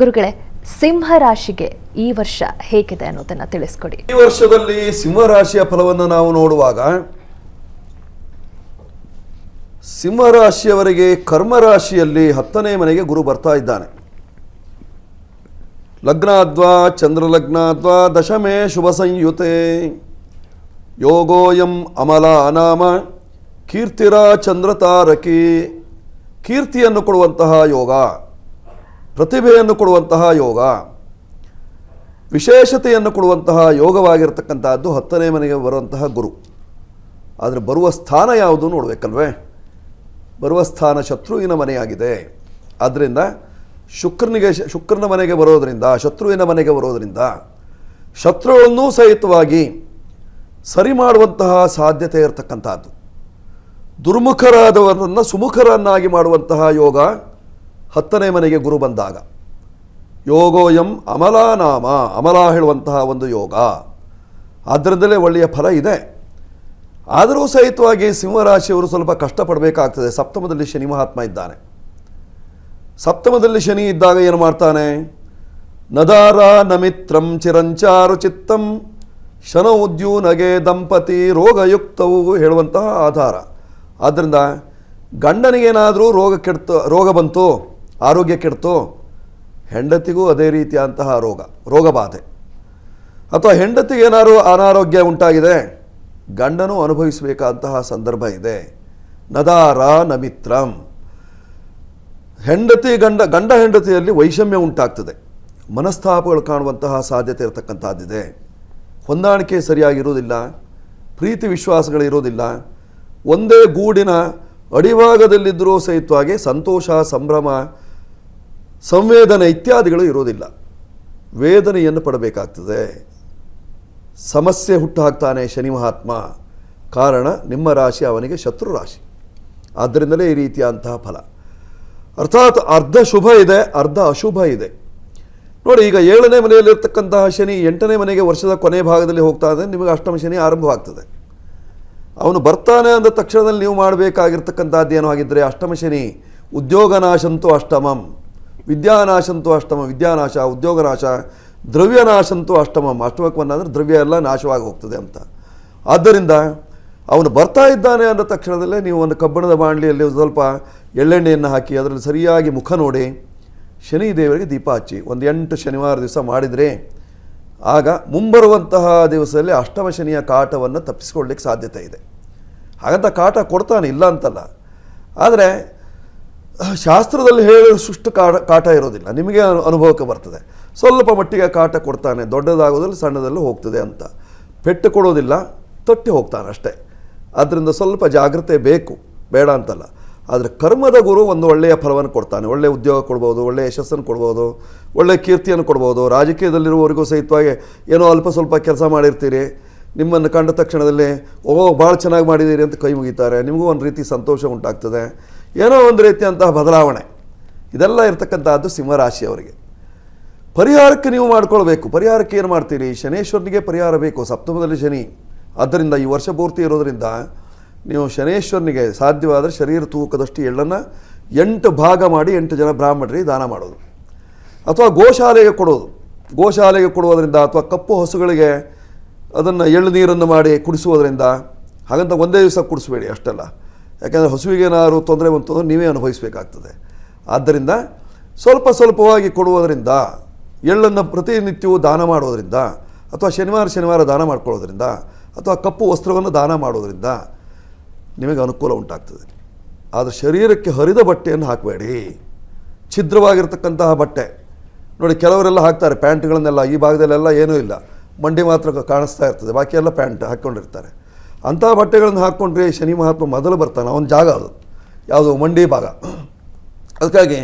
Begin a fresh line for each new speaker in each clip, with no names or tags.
ಗುರುಗಳೇ ಸಿಂಹ ರಾಶಿಗೆ ಈ ವರ್ಷ ಹೇಗಿದೆ ಅನ್ನೋದನ್ನ ತಿಳಿಸ್ಕೊಡಿ.
ಈ ವರ್ಷದಲ್ಲಿ ಸಿಂಹರಾಶಿಯ ಫಲವನ್ನು ನಾವು ನೋಡುವಾಗ, ಸಿಂಹರಾಶಿಯವರಿಗೆ ಕರ್ಮರಾಶಿಯಲ್ಲಿ ಹತ್ತನೇ ಮನೆಗೆ ಗುರು ಬರ್ತಾ ಇದ್ದಾನೆ. ಲಗ್ನಾದ್ವಾ, ಚಂದ್ರಲಗ್ನಾದ್ವಾ, ದಶಮೇ ಶುಭ ಸಂಯುತೆ. ಯೋಗೋಯಂ ಅಮಲ ಅನಾಮ ಕೀರ್ತಿರ ಚಂದ್ರ ತಾರಕಿ ಕೀರ್ತಿಯನ್ನು ಕೊಡುವಂತಹ ಯೋಗ. ಪ್ರತಿಭೆಯನ್ನು ಕೊಡುವಂತಹ ಯೋಗ, ವಿಶೇಷತೆಯನ್ನು ಕೊಡುವಂತಹ ಯೋಗವಾಗಿರ್ತಕ್ಕಂತಹದ್ದು ಹತ್ತನೇ ಮನೆಗೆ ಬರುವಂತಹ ಗುರು. ಆದರೆ ಬರುವ ಸ್ಥಾನ ಯಾವುದು ನೋಡಬೇಕಲ್ವೇ? ಬರುವ ಸ್ಥಾನ ಶತ್ರುವಿನ ಮನೆಯಾಗಿದೆ. ಆದ್ದರಿಂದ ಶುಕ್ರನಿಗೆ ಶುಕ್ರನ ಮನೆಗೆ ಬರೋದರಿಂದ, ಶತ್ರುವಿನ ಮನೆಗೆ ಬರೋದರಿಂದ ಶತ್ರುಗಳನ್ನು ಸಹಿತವಾಗಿ ಸರಿ ಮಾಡುವಂತಹ ಸಾಧ್ಯತೆ ಇರತಕ್ಕಂಥದ್ದು ದುರ್ಮುಖರಾದವರನ್ನು ಸುಮುಖರನ್ನಾಗಿ ಮಾಡುವಂತಹ ಯೋಗ ಹತ್ತನೇ ಮನೆಗೆ ಗುರು ಬಂದಾಗ, ಯೋಗೋಯಂ ಅಮಲಾನಾಮ ಅಮಲ ಹೇಳುವಂತಹ ಒಂದು ಯೋಗ. ಆದ್ದರಿಂದಲೇ ಒಳ್ಳೆಯ ಫಲ ಇದೆ. ಆದರೂ ಸಹಿತವಾಗಿ ಸಿಂಹರಾಶಿಯವರು ಸ್ವಲ್ಪ ಕಷ್ಟಪಡಬೇಕಾಗ್ತದೆ. ಸಪ್ತಮದಲ್ಲಿ ಶನಿ ಮಹಾತ್ಮ ಇದ್ದಾನೆ. ಸಪ್ತಮದಲ್ಲಿ ಶನಿ ಇದ್ದಾಗ ಏನು ಮಾಡ್ತಾನೆ? ನದಾರ ನಮಿತ್ರಂ ಚಿರಂಚಾರು ಚಿತ್ತಂ, ಶನ ಉದ್ಯೂನಗೆ ದಂಪತಿ ರೋಗಯುಕ್ತವು ಹೇಳುವಂತಹ ಆಧಾರ. ಆದ್ದರಿಂದ ಗಂಡನಿಗೇನಾದರೂ ರೋಗ ಕೆಡ್ತು, ರೋಗ ಬಂತು ಆರೋಗ್ಯ ಕೆಡ್ತು ಹೆಂಡತಿಗೂ ಅದೇ ರೀತಿಯಾದಂತಹ ರೋಗ, ರೋಗಬಾಧೆ. ಅಥವಾ ಹೆಂಡತಿಗೆ ಏನಾದರೂ ಅನಾರೋಗ್ಯ ಉಂಟಾಗಿದೆ, ಗಂಡನು ಅನುಭವಿಸಬೇಕಾದಂತಹ ಸಂದರ್ಭ ಇದೆ. ನದಾರ ನಮಿತ್ರಂ. ಹೆಂಡತಿ ಗಂಡ ಗಂಡ ಹೆಂಡತಿಯಲ್ಲಿ ವೈಷಮ್ಯ ಉಂಟಾಗ್ತದೆ. ಮನಸ್ತಾಪಗಳು ಕಾಣುವಂತಹ ಸಾಧ್ಯತೆ ಇರತಕ್ಕಂಥದ್ದಿದೆ. ಹೊಂದಾಣಿಕೆ ಸರಿಯಾಗಿರೋದಿಲ್ಲ ಪ್ರೀತಿ ವಿಶ್ವಾಸಗಳಿರೋದಿಲ್ಲ ಒಂದೇ ಗೂಡಿನ ಅಡಿಭಾಗದಲ್ಲಿದ್ದರೂ ಸಹಿತವಾಗಿ ಸಂತೋಷ, ಸಂಭ್ರಮ ಸಂವೇದನೆ ಇತ್ಯಾದಿಗಳು ಇರೋದಿಲ್ಲ ವೇದನೆಯನ್ನು ಪಡಬೇಕಾಗ್ತದೆ. ಸಮಸ್ಯೆ ಹುಟ್ಟು ಹಾಕ್ತಾನೆ ಶನಿ ಮಹಾತ್ಮ. ಕಾರಣ ನಿಮ್ಮ ರಾಶಿ ಅವನಿಗೆ ಶತ್ರು ರಾಶಿ. ಆದ್ದರಿಂದಲೇ ಈ ರೀತಿಯಾದಂತಹ ಫಲ. ಅರ್ಥಾತ್ ಅರ್ಧ ಶುಭ ಇದೆ, ಅರ್ಧ ಅಶುಭ ಇದೆ. ನೋಡಿ, ಈಗ ಏಳನೇ ಮನೆಯಲ್ಲಿರ್ತಕ್ಕಂತಹ ಶನಿ ಎಂಟನೇ ಮನೆಗೆ ವರ್ಷದ ಕೊನೆ ಭಾಗದಲ್ಲಿ ಹೋಗ್ತಾ ಇದ್ದರೆ ನಿಮಗೆ ಅಷ್ಟಮ ಶನಿ ಆರಂಭವಾಗ್ತದೆ. ಅವನು ಬರ್ತಾನೆ ಅಂದ ತಕ್ಷಣದಲ್ಲಿ ನೀವು ಏನೋ ಆಗಿದ್ದರೆ ಅಷ್ಟಮ ಶನಿ. ಉದ್ಯೋಗನಾಶಂತು ಅಷ್ಟಮಂ. ವಿದ್ಯಾನಾಶಂತು ಅಷ್ಟಮ, ವಿದ್ಯಾನಾಶ, ಉದ್ಯೋಗನಾಶ, ದ್ರವ್ಯನಾಶಂತು ಅಷ್ಟಮ. ಅಷ್ಟಮಕ್ಕೆ ದ್ರವ್ಯ ಎಲ್ಲ ನಾಶವಾಗಿ ಹೋಗ್ತದೆ ಅಂತ. ಆದ್ದರಿಂದ ಅವನು ಬರ್ತಾ ಇದ್ದಾನೆ ಅಂದ ತಕ್ಷಣದಲ್ಲೇ ನೀವು ಒಂದು ಕಬ್ಬಣದ ಬಾಣಲಿಯಲ್ಲಿ ಸ್ವಲ್ಪ ಎಳ್ಳೆಣ್ಣೆಯನ್ನು ಹಾಕಿ ಅದರಲ್ಲಿ ಸರಿಯಾಗಿ ಮುಖ ನೋಡಿ ಶನಿ ದೇವರಿಗೆ ದೀಪ ಹಚ್ಚಿ. ಒಂದು ಎಂಟು ಶನಿವಾರ ದಿವಸ ಮಾಡಿದರೆ ಆಗ ಮುಂಬರುವಂತಹ ದಿವಸದಲ್ಲಿ ಅಷ್ಟಮ ಶನಿಯ ಕಾಟವನ್ನು ತಪ್ಪಿಸ್ಕೊಳ್ಳಿಕ್ಕೆ ಸಾಧ್ಯತೆ ಇದೆ. ಹಾಗಂತ ಕಾಟ ಕೊಡ್ತಾನೆ ಇಲ್ಲ ಅಂತಲ್ಲ. ಆದರೆ ಶಾಸ್ತ್ರದಲ್ಲಿ ಹೇಳುವಷ್ಟು ಕಾಟ ಕಾಟ ಇರೋದಿಲ್ಲ. ನಿಮಗೆ ಅನು- ಅನುಭವಕ್ಕೆ ಬರ್ತದೆ. ಸ್ವಲ್ಪ ಮಟ್ಟಿಗೆ ಕಾಟ ಕೊಡ್ತಾನೆ, ದೊಡ್ಡದಾಗೋದ್ರಲ್ಲಿ ಸಣ್ಣದಲ್ಲೂ ಹೋಗ್ತದೆ ಅಂತ. ಪೆಟ್ಟು ಕೊಡೋದಿಲ್ಲ, ತಟ್ಟಿ ಹೋಗ್ತಾನೆ ಅಷ್ಟೇ. ಆದ್ದರಿಂದ ಸ್ವಲ್ಪ ಜಾಗ್ರತೆ ಬೇಕು, ಬೇಡ ಅಂತಲ್ಲ. ಆದರೆ ಕರ್ಮದ ಗುರು ಒಂದು ಒಳ್ಳೆಯ ಫಲವನ್ನು ಕೊಡ್ತಾನೆ. ಒಳ್ಳೆಯ ಉದ್ಯೋಗ ಕೊಡ್ಬೋದು, ಒಳ್ಳೆಯ ಯಶಸ್ಸನ್ನು ಕೊಡ್ಬೋದು, ಒಳ್ಳೆಯ ಕೀರ್ತಿಯನ್ನು ಕೊಡ್ಬೋದು. ರಾಜಕೀಯದಲ್ಲಿರುವವರಿಗೂ ಸಹಿತವಾಗಿ ಏನೋ ಅಲ್ಪ ಸ್ವಲ್ಪ ಕೆಲಸ ಮಾಡಿರ್ತೀರಿ. ನಿಮ್ಮನ್ನು ಕಂಡ ತಕ್ಷಣದಲ್ಲಿ, ಓ, ಭಾಳ ಚೆನ್ನಾಗಿ ಮಾಡಿದ್ದೀರಿ ಅಂತ ಕೈ ಮುಗಿತಾರೆ. ನಿಮಗೂ ಒಂದು ರೀತಿ ಸಂತೋಷ ಉಂಟಾಗ್ತದೆ. ಏನೋ ಒಂದು ರೀತಿಯಂತಹ ಬದಲಾವಣೆ. ಇದೆಲ್ಲ ಇರತಕ್ಕಂಥದ್ದು ಸಿಂಹರಾಶಿಯವರಿಗೆ ಪರಿಹಾರಕ್ಕೆ ನೀವು ಮಾಡ್ಕೊಳ್ಬೇಕು. ಪರಿಹಾರಕ್ಕೆ ಏನು ಮಾಡ್ತೀರಿ? ಶನೇಶ್ವರನಿಗೆ ಪರಿಹಾರ ಬೇಕು. ಸಪ್ತಮದಲ್ಲಿ ಶನಿ. ಆದ್ದರಿಂದ ಈ ವರ್ಷ ಪೂರ್ತಿ ಇರೋದರಿಂದ ನೀವು ಶನೇಶ್ವರನಿಗೆ ಸಾಧ್ಯವಾದರೆ ಶರೀರ ತೂಕದಷ್ಟು ಎಳ್ಳನ್ನು ಎಂಟು ಭಾಗ ಮಾಡಿ ಎಂಟು ಜನ ಬ್ರಾಹ್ಮಣರಿಗೆ ದಾನ ಮಾಡೋದು. ಅಥವಾ ಗೋಶಾಲೆಗೆ ಕೊಡೋದು. ಗೋಶಾಲೆಗೆ ಕೊಡುವುದರಿಂದ ಅಥವಾ ಕಪ್ಪು ಹಸುಗಳಿಗೆ ಅದನ್ನು ಎಳ್ಳು ನೀರನ್ನು ಮಾಡಿ ಕುಡಿಸುವುದರಿಂದ ಹಾಗಂತ ಒಂದೇ ದಿವಸ ಕುಡಿಸಬೇಡಿ ಅಷ್ಟೆಲ್ಲ. ಯಾಕೆಂದರೆ ಹಸುವಿಗೆ ಏನಾದ್ರು ತೊಂದರೆ ಬಂತು ಅಂದರೆ ನೀವೇ ಅನುಭವಿಸಬೇಕಾಗ್ತದೆ. ಆದ್ದರಿಂದ ಸ್ವಲ್ಪ ಸ್ವಲ್ಪವಾಗಿ ಕೊಡುವುದರಿಂದ, ಎಳ್ಳನ್ನು ಪ್ರತಿನಿತ್ಯವೂ ದಾನ ಮಾಡೋದರಿಂದ ಅಥವಾ ಶನಿವಾರ ಶನಿವಾರ ದಾನ ಮಾಡ್ಕೊಳ್ಳೋದ್ರಿಂದ, ಅಥವಾ ಕಪ್ಪು ವಸ್ತ್ರವನ್ನು ದಾನ ಮಾಡೋದರಿಂದ ನಿಮಗೆ ಅನುಕೂಲ ಉಂಟಾಗ್ತದೆ. ಆದರೆ ಶರೀರಕ್ಕೆ ಹರಿದ ಬಟ್ಟೆಯನ್ನು ಹಾಕಬೇಡಿ. ಛಿದ್ರವಾಗಿರ್ತಕ್ಕಂತಹ ಬಟ್ಟೆ. ನೋಡಿ, ಕೆಲವರೆಲ್ಲ ಹಾಕ್ತಾರೆ, ಪ್ಯಾಂಟ್ಗಳನ್ನೆಲ್ಲ, ಈ ಭಾಗದಲ್ಲೆಲ್ಲ ಏನೂ ಇಲ್ಲ. ಮಂಡಿ ಮಾತ್ರ ಕಾಣಿಸ್ತಾ ಇರ್ತದೆ. ಬಾಕಿ ಎಲ್ಲ ಪ್ಯಾಂಟ್ ಹಾಕ್ಕೊಂಡಿರ್ತಾರೆ. ಅಂಥ ಬಟ್ಟೆಗಳನ್ನು ಹಾಕ್ಕೊಂಡ್ರೆ ಶನಿ ಮಹಾತ್ಮ ಮೊದಲು ಬರ್ತಾನೆ, ಅವನ ಜಾಗ ಅದು, ಯಾವುದು ಮಂಡಿ ಭಾಗ. ಅದಕ್ಕಾಗಿ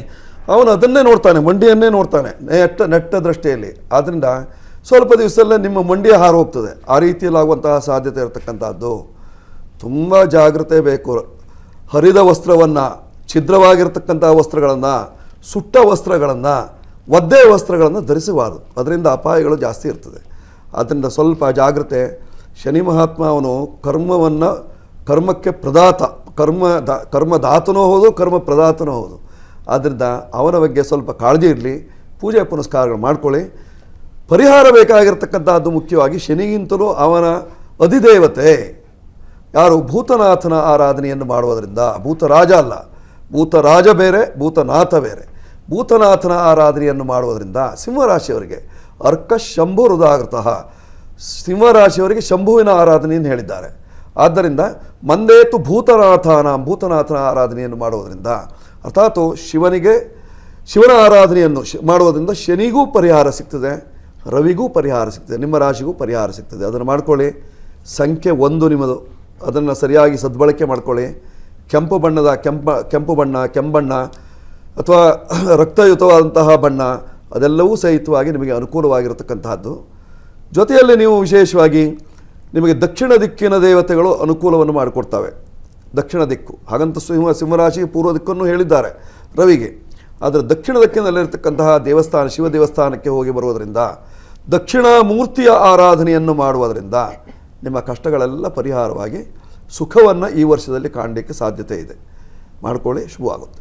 ಅವನು ಅದನ್ನೇ ನೋಡ್ತಾನೆ, ಮಂಡಿಯನ್ನೇ ನೋಡ್ತಾನೆ, ನೆಟ್ಟ ನೆಟ್ಟ ದೃಷ್ಟಿಯಲ್ಲಿ. ಆದ್ದರಿಂದ ಸ್ವಲ್ಪ ದಿವಸದಲ್ಲೇ ನಿಮ್ಮ ಮಂಡಿ ಹಾರು ಹೋಗ್ತದೆ. ಆ ರೀತಿಯಲ್ಲಾಗುವಂತಹ ಸಾಧ್ಯತೆ ಇರತಕ್ಕಂಥದ್ದು. ತುಂಬ ಜಾಗ್ರತೆ ಬೇಕು. ಹರಿದ ವಸ್ತ್ರವನ್ನು ಛಿದ್ರವಾಗಿರ್ತಕ್ಕಂಥ ವಸ್ತ್ರಗಳನ್ನು, ಸುಟ್ಟ ವಸ್ತ್ರಗಳನ್ನು, ಒದ್ದೆ ವಸ್ತ್ರಗಳನ್ನು ಧರಿಸಬಾರದು. ಅದರಿಂದ ಅಪಾಯಗಳು ಜಾಸ್ತಿ ಇರ್ತದೆ. ಆದ್ದರಿಂದ ಸ್ವಲ್ಪ ಜಾಗ್ರತೆ ಶನಿ ಮಹಾತ್ಮ ಅವನು ಕರ್ಮವನ್ನು ಕರ್ಮಕ್ಕೆ ಪ್ರದಾತ, ಕರ್ಮ ದಾ, ಕರ್ಮದಾತನೂ ಹೌದು ಕರ್ಮ ಪ್ರದಾತನೂ ಹೌದು. ಆದ್ದರಿಂದ ಅವನ ಬಗ್ಗೆ ಸ್ವಲ್ಪ ಕಾಳಜಿ ಇರಲಿ, ಪೂಜೆ ಪುನಸ್ಕಾರಗಳು ಮಾಡ್ಕೊಳ್ಳಿ. ಪರಿಹಾರ ಬೇಕಾಗಿರ್ತಕ್ಕಂಥದ್ದು ಮುಖ್ಯವಾಗಿ ಶನಿಗಿಂತಲೂ ಅವನ ಅಧಿದೇವತೆ. ಯಾರು ಭೂತನಾಥನ ಆರಾಧನೆಯನ್ನು ಮಾಡುವುದರಿಂದ, ಭೂತರಾಜ ಅಲ್ಲ, ಭೂತರಾಜ ಬೇರೆ, ಭೂತನಾಥ ಬೇರೆ. ಭೂತನಾಥನ ಆರಾಧನೆಯನ್ನು ಮಾಡುವುದರಿಂದ ಸಿಂಹರಾಶಿಯವರಿಗೆ ಅರ್ಕ ಶಂಭು ಹೃದಾಗತಃ ಸಿಂಹರಾಶಿಯವರಿಗೆ ಶಂಭುವಿನ ಆರಾಧನೆಯನ್ನು ಹೇಳಿದ್ದಾರೆ. ಆದ್ದರಿಂದ ಮಂದೇತು ಭೂತನಾಥನ ಭೂತನಾಥನ ಆರಾಧನೆಯನ್ನು ಮಾಡುವುದರಿಂದ, ಅರ್ಥಾತ್ ಶಿವನಿಗೆ ಶಿವನ ಆರಾಧನೆಯನ್ನು ಮಾಡುವುದರಿಂದ ಶನಿಗೂ ಪರಿಹಾರ ಸಿಗ್ತದೆ, ರವಿಗೂ ಪರಿಹಾರ ಸಿಗ್ತದೆ, ನಿಮ್ಮ ರಾಶಿಗೂ ಪರಿಹಾರ ಸಿಗ್ತದೆ. ಅದನ್ನು ಮಾಡ್ಕೊಳ್ಳಿ. ಸಂಖ್ಯೆ ಒಂದು ನಿಮ್ಮದು. ಅದನ್ನು ಸರಿಯಾಗಿ ಸದ್ಬಳಕೆ ಮಾಡ್ಕೊಳ್ಳಿ. ಕೆಂಪು ಬಣ್ಣದ ಕೆಂಪ, ಕೆಂಪು ಬಣ್ಣ, ಕೆಂಬಣ್ಣ ಅಥವಾ ರಕ್ತಯುತವಾದಂತಹ ಬಣ್ಣ ಅದೆಲ್ಲವೂ ಸಹಿತವಾಗಿ ನಿಮಗೆ ಅನುಕೂಲವಾಗಿರತಕ್ಕಂತಹದ್ದು. ಜೊತೆಯಲ್ಲಿ ನೀವು ವಿಶೇಷವಾಗಿ ನಿಮಗೆ ದಕ್ಷಿಣ ದಿಕ್ಕಿನ ದೇವತೆಗಳು ಅನುಕೂಲವನ್ನು ಮಾಡಿಕೊಡ್ತವೆ. ದಕ್ಷಿಣ ದಿಕ್ಕು. ಹಾಗಂತ ಸಿಂಹ, ಸಿಂಹರಾಶಿ ಪೂರ್ವ ದಿಕ್ಕನ್ನು ಹೇಳಿದ್ದಾರೆ ರವಿಗೆ. ಆದರೆ ದಕ್ಷಿಣ ದಿಕ್ಕಿನಲ್ಲಿರ್ತಕ್ಕಂತಹ ದೇವಸ್ಥಾನ, ಶಿವ ದೇವಸ್ಥಾನಕ್ಕೆ ಹೋಗಿ ಬರುವುದರಿಂದ, ದಕ್ಷಿಣ ಮೂರ್ತಿಯ ಆರಾಧನೆಯನ್ನು ಮಾಡುವುದರಿಂದ ನಿಮ್ಮ ಕಷ್ಟಗಳೆಲ್ಲ ಪರಿಹಾರವಾಗಿ ಸುಖವನ್ನು ಈ ವರ್ಷದಲ್ಲಿ ಕಾಣಲಿಕ್ಕೆ ಸಾಧ್ಯತೆ ಇದೆ. ಮಾಡ್ಕೊಳ್ಳಿ, ಶುಭವಾಗುತ್ತೆ.